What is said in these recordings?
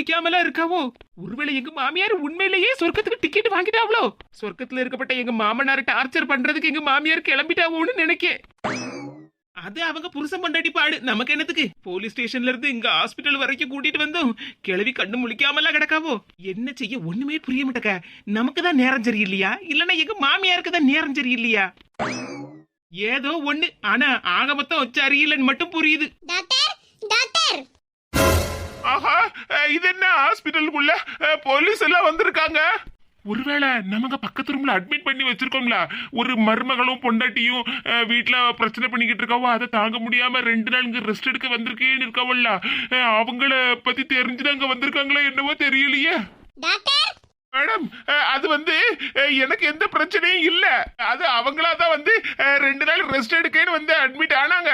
குளிக்காமலாம் இருக்காவோ? ஒருவேளை எங்க மாமியார் உண்மையிலேயே சொர்க்கத்துக்கு டிக்கெட் வாங்கிட்டாவளோ? சொர்க்கத்துல இருக்கப்பட்ட எங்க மாமனார் டார்ச்சர் பண்றதுக்கு எங்க மாமியார் கிளம்பிட்டாவோன்னு நினைக்கேன் அது அவங்க புருஷன் பண்டாடி பாடு. நமக்கு என்னத்துக்கு? போலீஸ் ஸ்டேஷன்ல இருந்து இங்க ஹாஸ்பிட்டல் வரைக்கும் கூட்டிட்டு வந்தோம் கிளவி கண்ணு முழிக்காமலாம் கிடக்காவோ? என்ன செய்ய? ஒண்ணுமே புரிய மாட்டக்க. நமக்கு தான் நேரம் சரியில்லையா? இல்லனா எங்க மாமியாருக்கு தான் நேரம் சரியில்லையா? ஏதோ ஒண்ணு. ஆனா ஆக மொத்தம் சரியில்லைன்னு மட்டும் புரியுது. டாக்டர்! டாக்டர்! ஆஹா இது என்ன ஹாஸ்பிட்டலுக்குள்ள போலீஸ் எல்லாம் வந்திருக்காங்க. ஒருவேளை நமக்கு பக்கத்து ரூம்ல அட்மிட் பண்ணி வச்சிருக்கோம்ல ஒரு மருமகளும் பொண்டாட்டியும் வீட்ல பிரச்சனை பண்ணிக்கிட்டு இருக்காவோ அதை தாங்க முடியாம ரெண்டு நாள் இங்க ரெஸ்ட் எடுக்க வந்திருக்கேன்னு இருக்காவல்ல. அவங்கள பத்தி தெரிஞ்சுதான் அங்க வந்திருக்காங்களா என்னவோ தெரியலையே. மேடம் அது வந்து எனக்கு எந்த பிரச்சனையும் இல்ல. அது அவங்களா தான் வந்து ரெண்டு நாள் ரெஸ்ட் எடுக்கேன்னு வந்து அட்மிட் ஆனாங்க.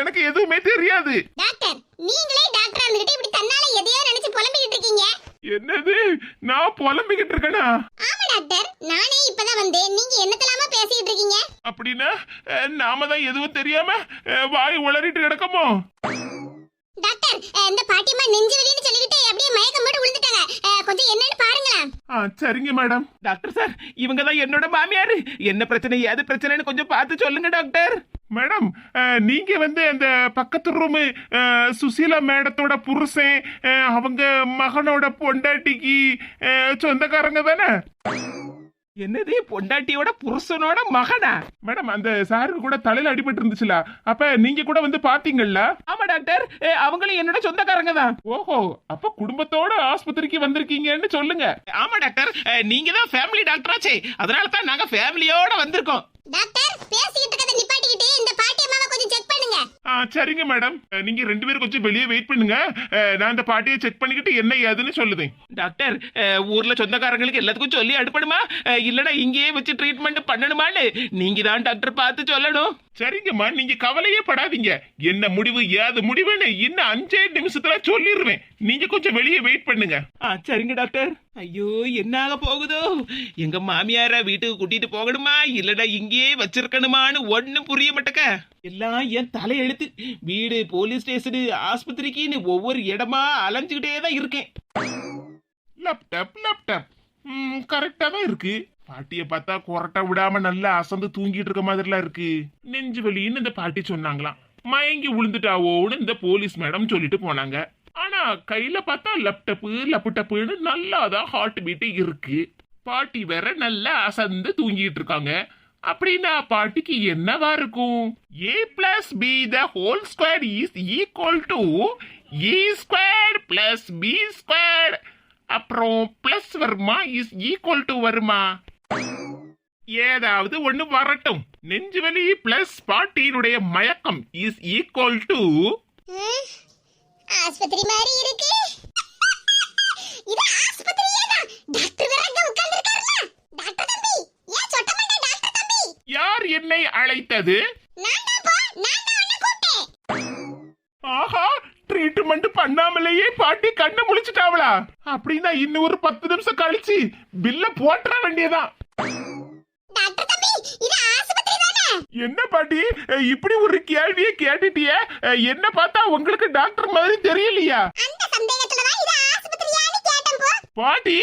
எனக்கு எதுவுமே தெரியாது. டாக்டர் நீங்களே டாக்டர் இருந்துகிட்டு இப்படி தன்னால எதையோ நினைச்சு புலம்பிக்கிட்டு இருக்கீங்க என்னது? நான் புலம்பிக்கிட்டு இருக்கேனா? ஆமா டாக்டர். நானே இப்பதான் வந்தேன். நீங்க என்னத்தலாமா பேசிக்கிட்டு இருக்கீங்க? அப்படின்னா நாம தான் எதுவும் தெரியாம வாய் உளறிட்டு கிடக்கமோ? டாக்டர் இந்த பாட்டியம்மா நெஞ்சு வலின்னு சொல்லிக்கிட்டு அப்படியே மயக்கம் போட்டு விழுந்துட்டாங்க கொஞ்சம் என்னன்னு பாருங்களேன். ஆ சரிங்க மேடம். டாக்டர் சார் இவங்க தான் என்னோட மாமியார். என்ன பிரச்சனை ஏது பிரச்சனைன்னு கொஞ்சம் பார்த்து சொல்லுங்க டாக்டர். மேடம் நீங்க வந்து அந்த பக்கத்து ரூமு சுசீலா மேடத்தோட புருஷன் அவங்க மகனோட பொண்டாட்டிக்கு சொந்தக்காரங்க தானே? என்னது பொண்டாட்டியோட புருஷனோட மகனா? மேடம் அந்த சாருக்கு கூட தலையில அடிபட்டு இருந்துச்சுல. அப்ப நீங்க கூட வந்து பாத்தீங்கல்ல? ஆமா டாக்டர். ஏ, அவங்களும் என்னோட சொந்தக்காரங்க தான். ஓஹோ அப்ப குடும்பத்தோட ஆஸ்பத்திரிக்கு வந்திருக்கீங்கன்னு சொல்லுங்க. ஆமா டாக்டர். நீங்க தான் ஃபேமிலி டாக்டராச்சே அதனால தான் நாங்க ஃபேமிலியோட வந்திருக்கோம். டாக்டர் பேசிக்கிட்டு இருக்கதை நிப்பாட்டிக்கிட்டு இந்த பாட்டியம்மாவை கொஞ்சம் செக் பண்ணுங்க ஆ சரிங்க மேடம். நீங்க ரெண்டு பேரும் கொஞ்சம் வெளியே வெயிட் பண்ணுங்க. நான் அந்த பாட்டியை செக் பண்ணிக்கிட்டு என்ன ஏதுன்னு சொல்லுதேன். டாக்டர் ஊர்ல சொந்தக்காரங்களுக்கு எல்லாத்துக்கும் சொல்லி அடுப்படுமா இல்லைன்னா இங்கேயே வச்சு ட்ரீட்மெண்ட் பண்ணணுமான்னு? நீங்க தான் டாக்டர் பார்த்து சொல்லணும். சரிங்கம்மா நீங்க கவலையே படாதீங்க. என்ன முடிவு ஏது முடிவுன்னு இன்னும் அஞ்சே நிமிஷத்துல சொல்லிடுவேன் நீங்க கொஞ்சம் வெளியே வெயிட் பண்ணுங்க. ஆ சரிங்க டாக்டர். ஐயோ என்ன ஆக போகுதோ? எங்க மாமியார வீட்டுக்கு கூட்டிட்டு போகணுமா? இல்லடா இங்கேயே வச்சிருக்கணுமான்னு ஒண்ணும் புரிய மாட்டக்க எல்லாம் என் தலையெழுத்து. வீடு போலீஸ் ஸ்டேஷனு ஆஸ்பத்திரிக்குன்னு ஒவ்வொரு இடமா அலைஞ்சுக்கிட்டே தான் இருக்கேன். லேப்டாப் லேப்டாப் ம் கரெக்டா தான் இருக்கு. பாட்டிய பார்த்தா கொரட்டை விடாம நல்லா அசந்து தூங்கிட்டு இருக்க மாதிரிலாம் இருக்கு. நெஞ்சு வலின்னு இந்த பாட்டி சொன்னாங்களாம். மயங்கி விழுந்துட்டாவோன்னு இந்த போலீஸ் மேடம் சொல்லிட்டு போனாங்க. ஆனா கையில பார்த்தா லப்டப்பு லப்புட்டப்புன்னு நல்லா தான் ஹார்ட் பீட்டு இருக்கு. பாட்டி வேற நல்லா அசந்து தூங்கிட்டு இருக்காங்க. அப்படின்னா பாட்டிக்கு என்னவா இருக்கும்? A plus B the whole square is equal to A square plus B square அப்புறம் பிளஸ் வருமா? இஸ் ஈக்குவல் டு வருமா? ஏதாவது ஒண்ணு வரட்டும். நெஞ்சுவலி பிளஸ் பாட்டியினுடைய மயக்கம் இஸ் ஈக்குவல் டு ஆஸ்பத்திரி மாதிரி இருக்கு. இது ஆஸ்பத்திரியே தான். டாக்டர் வேற அங்க உட்கார்ந்திருக்காருல. டாக்டர் தம்பி ஏன் சொட்ட மாட்டே டாக்டர் தம்பி? யார் என்னை அழைத்தது? நான் தான் போ நான் தான் உன்னை கூப்பிட்டேன். ஆஹா ட்ரீட்மெண்ட் பண்ணாமலேயே பாட்டி கண்ணு முழிச்சிட்டாவளா? அப்படின்னா இன்னும் ஒரு பத்து நிமிஷம் கழிச்சு பில்ல போட்டுற வேண்டியதான் டாக்டர் தம்பி இது ஆஸ்பத்திரி தானே? என்ன பாட்டி? இப்படி ஒரு கேள்வியை கேட்டுட்டியே? என்ன பார்த்தா உங்களுக்கு டாக்டர் மாதிரி தெரியலையா? அந்த சந்தேகத்துல தான் இது ஆஸ்பத்திரியான்னு கேட்டேன் போ. பாட்டி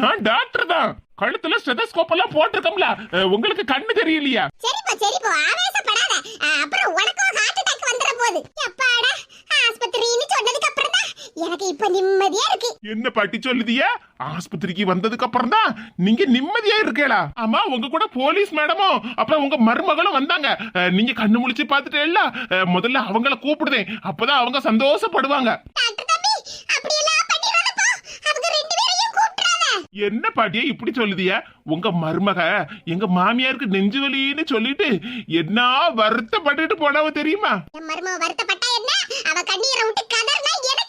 நான் டாக்டர் தான். கழுத்துல ஸ்டெதஸ்கோப் எல்லாம் போட்டிருக்கோம்ல. உங்களுக்கு கண்ணு தெரியலையா? சரிப்பா சரிப்பா ஆவேசப்படாத. என்ன பாட்டி சொல்லுதியா? ஆஸ்பத்திரிக்கு வந்ததுக்கு அப்புறம் தான் நீங்க நிம்மதியா இருக்கேளா? ஆமா உங்க கூட போலீஸ் மேடமும் அப்புறம் உங்க மருமகளும் வந்தாங்க. நீங்க கண்ணு முழிச்சு பார்த்துட்டேல்ல? அஹ், முதல்ல அவங்கள கூப்பிடுதேன். அப்பதான் அவங்க சந்தோஷப்படுவாங்க. என்ன பாட்டியா இப்படி சொல்லுதியா? உங்க மருமக எங்க மாமியாருக்கு நெஞ்சு வலின்னு சொல்லிட்டு என்ன வருத்தப்பட்டுட்டு போனவ தெரியுமா? என் மருமக வருத்தப்பட்டா என்ன? அவ கண்ணீரை விட்டு எனக்கு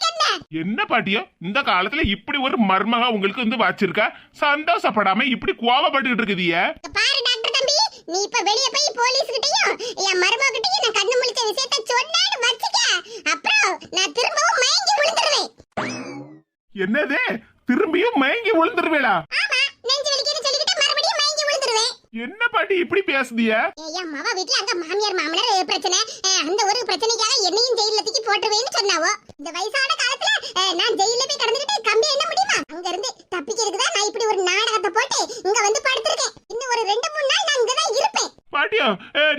என்ன பாட்டியோ? இந்த காலத்துல இப்படி ஒரு மருமக உங்களுக்கு வந்து வச்சிருக்கா? சந்தோஷப்படாம இப்படி கோவப்பட்டுக்கிட்டு இருக்குதிய. பாரு டாக்டர் தம்பி. நீ இப்ப வெளிய போய் போலீஸ் கிட்டயும் என் மருமக கிட்டயும் நான் கண்ணு முழிச்ச விஷயத்த சொன்னேன்னு வச்சுக்க. அப்புறம் நான் திரும்பவும் மயங்கி விழுந்துருவேன். என்னது? திரும்பியும் மயங்கி விழுந்துருவேளா ஆமா நெஞ்சு வலிக்குதுன்னு சொல்லிக்கிட்டு மறுபடியும் மயங்கி விழுந்துருவேன் என்ன பாட்டி இப்படி பேசுதிய? என் மவ வீட்ல அங்க மாமியார் மாமனார் பிரச்சனை. அந்த ஒரு பிரச்சனைக்காக என்னையும் ஜெயில தூக்கி போட்டுருவேன்னு சொன்னாவோ? இந்த வயசான காலத்துல நான் ஜெயில போய் கடந்துகிட்டு கம்பி என்ன முடியுமா? அங்க இருந்து தப்பிக்கிறதுக்கு தான் நான் இப்படி ஒரு நாடகத்தை போட்டு இங்க வந்து படுத்திருக்கேன். இன்னும் ஒரு ரெண்டு மூணு நாள் நான் இங்கதான் இருப்பேன். பாட்டியா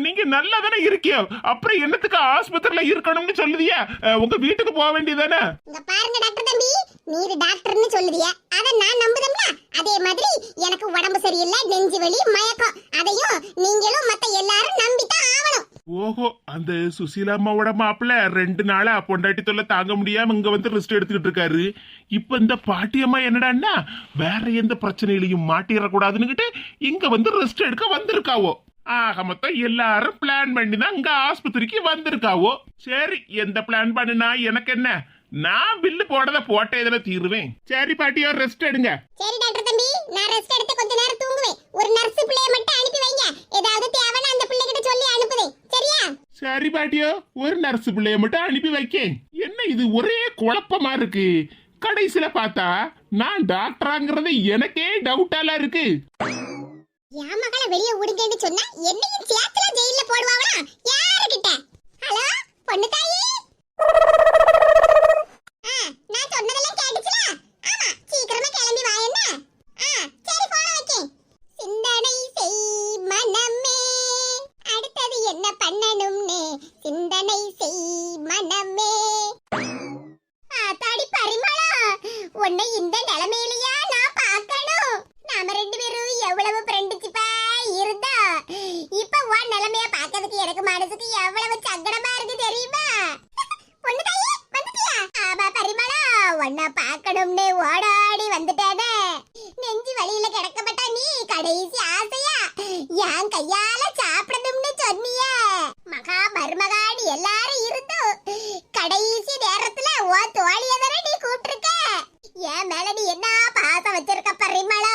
நீங்க நல்லா தானே இருக்கியோ? அப்புறம் என்னத்துக்கு ஆஸ்பத்திரியில இருக்கணும்னு சொல்லுதியா? உங்க வீட்டுக்கு போக வேண்டியதானே இங்க பாருங்க டாக்டர் தம்பி. நீர் டாக்டர்னு சொல்லுதிய. அத நான் நம்புதம்ல? அதே மாதிரி எனக்கு உடம்பு சரியில்லை நெஞ்சு வலி மயக்கம். அதையும் நீங்களும் மத்த எல்லாரும் நம்பித்தான் ஆவணும் ஓஹோ அந்த சுசீலா அம்மாவோட மாப்பிள்ள ரெண்டு நாளா பொண்டாட்டி தொல்லை தாங்க முடியாம இங்க வந்து ரெஸ்ட் எடுத்துக்கிட்டு இருக்காரு. இப்ப இந்த பாட்டியம்மா என்னடான்னா வேற எந்த பிரச்சனையிலையும் மாட்டிடக்கூடாதுன்னுகிட்டு இங்க வந்து ரெஸ்ட் எடுக்க வந்திருக்காவோ. ஆக மொத்தம் எல்லாரும் பிளான் பண்ணி தான் இங்க ஆஸ்பத்திரிக்கு வந்திருக்காவோ. சரி எந்த பிளான் பண்ணுனா எனக்கு என்ன? நான் பில்லு போடத போட்டே இதுல தீருவேன். சரி பாட்டியோ ரெஸ்ட் எடுங்க. சரி டாக்டர் தம்பி நான் ரெஸ்ட் எடுத்து கொஞ்ச நேரம் தூங்குவேன். ஒரு நர்ஸ் பிள்ளைய மட்டும் அனுப்பி வைங்க. ஏதாவது தேவைன்னா அந்த பிள்ளை கிட்ட சொல்லி அனுப்புதேன். சரியா? சரி பாட்டியோ ஒரு நர்ஸ் பிள்ளைய மட்டும் அனுப்பி வைக்கேன். என்ன இது ஒரே குழப்பமா இருக்கு? கடைசியில பார்த்தா நான் டாக்டராங்கிறது எனக்கே டவுட்டால இருக்கு. என் மகளை வெளிய விடுங்கன்னு சொன்னா என்னையும் சேர்த்துல உன்னை இந்த நிலைமையிலேயே நான் பார்க்கணும் நாம ரெண்டு பேரும் எவ்வளவு ஃப்ரெண்டுச்சிப்பா இருந்தா இப்ப உன் நிலைமைய பார்க்கிறதுக்கு எனக்கு மனசுக்கு எவ்வளவு சங்கடமா இருக்கு தெரியுமா பொண்ணு தாயே வந்துட்டியா ஆமா பரிமளா உன்னை பார்க்கணும்னு ஓடாடி வந்துட்டானே நெஞ்சு வழியில கிடக்கப்பட்ட நீ கடைசி ஆசையா என் கையால சாப்பிடணும்னு சொன்னியே மகா மருமகாடி எல்லாரும் இருந்தும் கடைசி நேரத்துல ஓ தோழிய தானே நீ கூப்பிட்டிருக்க என் மேல நீ என்ன பாசம் வச்சிருக்க பரிமளா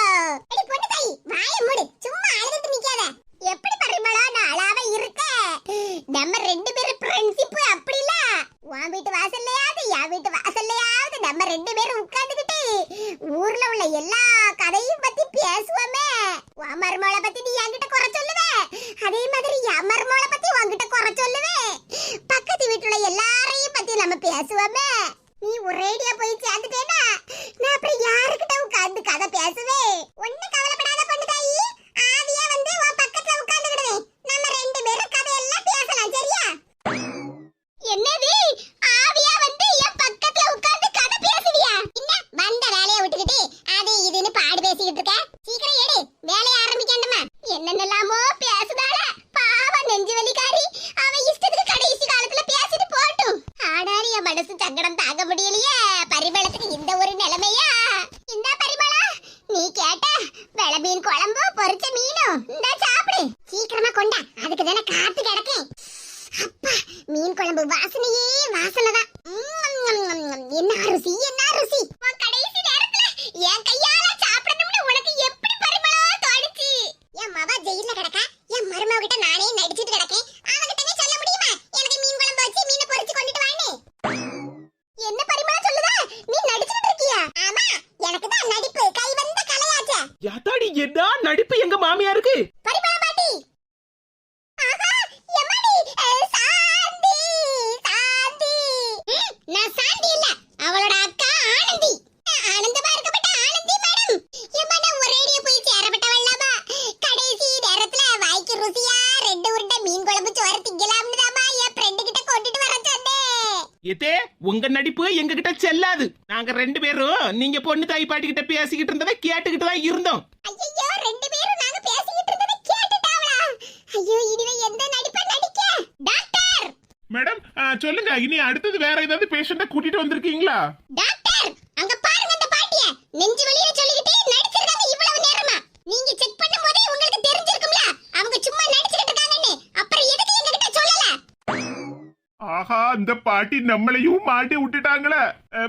அடி பொண்ணு தாய் வாய மூடு சும்மா அழுதுட்டு நிக்காத எப்படி பரிமளா நான் அழாம இருக்க நம்ம ரெண்டு பேரும் ஃப்ரெண்ட்ஷிப் அப்படி இல்ல உன் வீட்டு வாசல்லையாவது என் வீட்டு வாசல்லையாவது நம்ம ரெண்டு பேரும் உட்கார்ந்துகிட்டு ஊர்ல உள்ள எல்லா கதையும் பத்தி பேசுவோமே. அமர்மோள பத்தி நீ என்கிட்ட குறை சொல்லுவ. அதே மாதிரி அமர்மோள பத்தி உன்கிட்ட குறை சொல்லுவே. பக்கத்து வீட்டுல எல்லாரையும் பத்தி நம்ம பேசுவோமே நீ ஒரேடியா போய் சேர்ந்துட்டேனா நான் அப்புறம் யாருக்கிட்ட உட்கார்ந்து கதை பேசுவேன் ஒண்ணு கவலைப்படாத பொண்ணு தாயி ஆவியா வந்து உன் பக்கத்துல உட்கார்ந்துக்கிடுவேன் நம்ம ரெண்டு பேரும் கதையெல்லாம் பேசலாம் சரியா என்னது ஆவியா வந்து என் பக்கத்துல உட்கார்ந்து கதை பேசுவியா என்ன வந்த வேலைய விட்டுக்கிட்டு அது இதுன்னு பாடு பேசிக்கிட்டு இருக்க சீக்கிரம் எடு வேலைய ஆரம்பிக்கணுமா என்னென்னலாமோ பேசுதால பாவம் நெஞ்சு வலிக்காரி அவ இஷ்டத்துக்கு கடைசி காலத்துல பேசிட்டு போட்டும் ஆனாலும் என் மனசு சங்கடம் தாங்க முடியலையே? பரிமளத்துக்கு இந்த ஒரு நிலைமையா? இந்த பரிமளா நீ கேட்ட வெள மீன் குழம்பு பொரிச்ச மீனும் இந்த சாப்பிடு. சீக்கிரமா கொண்டா. அதுக்கு தானே காத்து கிடக்கேன் அப்பா மீன் குழம்பு வாசனையே வாசனை தான் என்ன ருசி என்ன ருசி? உன் கடைசி நேரத்துல என் கையால சாப்பிடணும்னு உனக்கு எப்படி பரிமளம் தோணுச்சு? என் மவ ஜெயில கிடக்கா என் மருமக கிட்ட நானே நடிச்சிட்டு கிடக்கேன் அவகிட்டவே சொல்ல முடியுமா எனக்கு மீன் குழம்பு வச்சு மீனை பொரிச்சு கொண்டுட்டு வான்னு என்ன பரிமளம் சொல்லுதா நீ நடிச்சிட்டு இருக்கியா ஆமா எனக்கு தான் நடிப்பு கை வந்த கலையாச்சே யாத்தாடி என்ன நடிப்பு எங்க மாமியாருக்கு பரிமள பாட்டி ஆஹா எம்மாடி அஹ், சாந்தி சாந்தி ம், நான் சாந்தி இல்ல அவளோட அக்கா ஆனந்தி அஹ், ஆனந்தமா இருக்கப்பட்ட ஆனந்தி மேடம் எம்மா நான் ஒரேடியா போய் சேரப்பட்டவள்லாமா கடைசி நேரத்துல வாய்க்கு ருசியா ரெண்டு உருண்டை மீன் குழம்பு சோறு திங்கலாம்னு தாமா என் ஃப்ரெண்டு கிட்ட கொண்டுட்டு வர சொன்னேன் எதே உங்க நடிப்பு எங்க கிட்ட செல்லாது. நாங்க ரெண்டு பேரும் நீங்க பொண்ணு தாய் பாட்டி கிட்ட பேசிக்கிட்டு இருந்ததை கேட்டுக்கிட்டு தான் இருந்தோம். ஐயோ ரெண்டு பேரும் நாங்க பேசிக்கிட்டு இருந்ததை கேட்டுட்டாவளா ஐயோ இனிமே எந்த நடிப்பை நடிக்க? டாக்டர்! மேடம் சொல்லுங்க இனி அடுத்தது வேற ஏதாவது பேஷண்ட கூட்டிட்டு வந்திருக்கீங்களா? டாக்டர்! அங்க பாருங்க அந்த பாட்டிய. நெஞ்சு வலின்னு சொல்லிக்கிட்டே நடிச்சிருக்காங்க இவ்வளவு நேரமா நீங்க செக் பண்ணும்போதே உங்களுக்கு தெரிஞ்சிருக்கும்ல அவங்க சும்மா நடிச்சிட்டு இருக்காங்கன்னு அப்புறம் எதுக்கு எங்க கிட்ட சொல்லல இந்த பாட்டி நம்மளையும் மாட்டி விட்டுட்டாங்களே.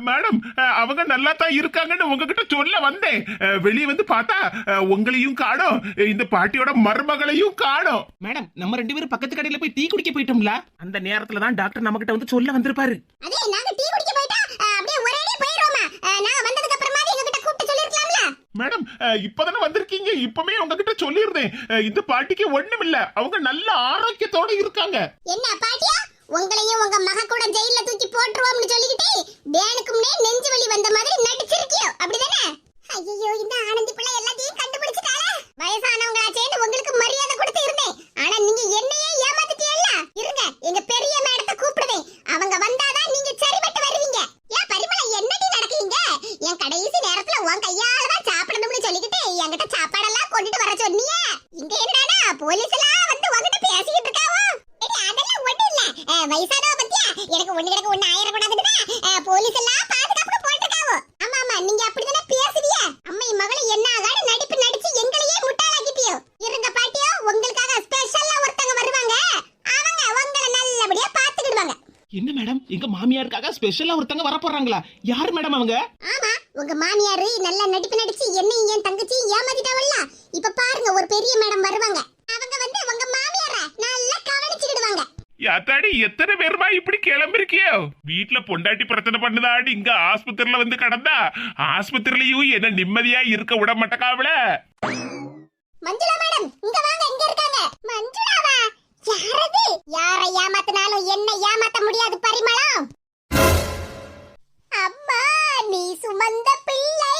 மேடம் அவங்க நல்லா தான் இருக்காங்கன்னு உங்ககிட்ட சொல்ல வந்தேன். வெளியே வந்து பார்த்தா உங்களையும் காணோம். இந்த பாட்டியோட மருமகளையும் காணோம். மேடம் நம்ம ரெண்டு பேரும் பக்கத்து கடையில போய் டீ குடிக்க போயிட்டோம்ல. அந்த நேரத்துல தான் டாக்டர் நம்ம கிட்ட வந்து சொல்ல வந்திருப்பாரு. அதே நாங்க டீ குடிக்க போயிட்டா அஹ், அப்படியே ஒரேடியா போயிரோமா நாங்க வந்ததுக்கு அப்புறமா எங்க கிட்ட கூப்பிட்டு சொல்லிருக்கலாம்ல. மேடம் இப்பதானே வந்திருக்கீங்க? இப்பமே உங்ககிட்ட சொல்லியிருந்தேன். அஹ், இந்த பாட்டிக்கு ஒண்ணும் இல்ல அவங்க நல்ல ஆரோக்கியத்தோட இருக்காங்க. என்ன பாட்டியா? உங்களையும் உங்க மக கூட ஜெயில தூக்கி போட்டுருவோம்னு சொல்லிக்கிட்டு வேனுக்கு முன்னே நெஞ்சு வலி வந்த மாதிரி நடிச்சிருக்கியோ? அப்படிதானே? ஐயோ இந்த ஆனந்தி பிள்ளை எல்லாத்தையும் கண்டுபிடிச்சிட்டாளா. வயசானவங்களா சேர்ந்து உங்களுக்கு மரியாதை கொடுத்து இருந்தேன். ஆனா நீங்க என்னையே ஏமாத்திட்டீல்ல இருங்க எங்க பெரிய மேடத்தை கூப்பிடுவேன். அவங்க வந்தா நீங்க சரிபட்டு வருவீங்க ஏன் பரிமளா என்னடி நடக்குறீங்க என் கடைசி நேரத்துல உன் கையால தான் சாப்பிடணும்னு சொல்லிக்கிட்டு என்கிட்ட சாப்பாடெல்லாம் கொண்டுட்டு வர சொன்னீங்க இங்க என்னடா போலீஸ் எல்லாம் வந்து உங்ககிட்ட பேசிக்கிட்டு இருக்காவோ ஏடி, அதெல்லாம் ஒண்ணு இல்ல அஹ், வயசானவ பத்தியா எனக்கு ஒண்ணு கிடக்கு ஒண்ணு ஆயிரம் கூடாதுன்னு போலீஸ் எல்லாம் பாதுகாப்புக்கு போட்டுருக்காவோ ஆமா ஆமா நீங்க அப்படிதானே பேசுறிய அம்மா என் மகளை என்ன ஆகாடு நடிப்பு நடிச்சு எங்களையே முட்டாளாக்கிட்டியோ இருங்க பாட்டியோ உங்களுக்காக ஸ்பெஷலா ஒருத்தங்க வருவாங்க அவங்க உங்களை நல்லபடியா பாத்துக்கிடுவாங்க என்ன மேடம் எங்க மாமியாருக்காக ஸ்பெஷலா ஒருத்தங்க வர போறாங்களா? யார் மேடம் அவங்க? ஆமா உங்க மாமியாரு நல்ல நடிப்பு நடிச்சு என்னையும் என் தங்கச்சி ஏமாத்திட்டாவல்ல? இப்ப பாருங்க ஒரு பெரிய மேடம் வருவாங்க. அவங்க வந்து உங்க மாமியார நல்லா கவனிச்சுக்கிடுவாங்க. யாத்தாடி எத்தனை பேருமா இப்படி கிளம்பிருக்கியோ? வீட்டுல பொண்டாட்டி பிரச்சனை பண்ணுதாடி இங்க ஆஸ்பத்திரியில வந்து கடந்தா? ஆஸ்பத்திரிலயும் என்ன நிம்மதியா இருக்க விட மாட்டக்காவல மஞ்சுளா மேடம் இங்க வாங்க இங்க இருக்காங்க. மஞ்சுளாவா? யாரது? யாரை ஏமாத்தினாலும் என்ன ஏமாத்த முடியாது பரிமளம். அம்மா நீ சுமந்த பிள்ளை.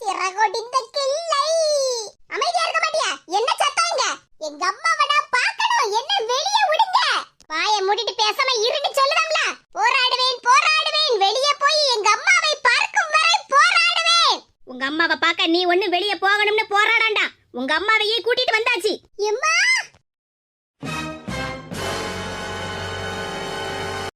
சிறகொடிந்த கிள்ளை. அமைதியா இருக்க மாட்டியா? என்ன சத்தம் எங்க அம்மா வடா பார்க்கணும். என்ன வெளியே விடுங்க. வாய மூடிட்டு பேசாம இருன்னு சொல்லுவாங்களா போராடுவேன் போராடுவேன். வெளியே போய் எங்க அம்மாவை பார்க்கும் வரை போராடுவேன். உங்க அம்மாவை பார்க்க நீ ஒண்ணு வெளிய போகணும்னு போராடாண்டா. உங்க அம்மாவையே கூட்டிட்டு வந்த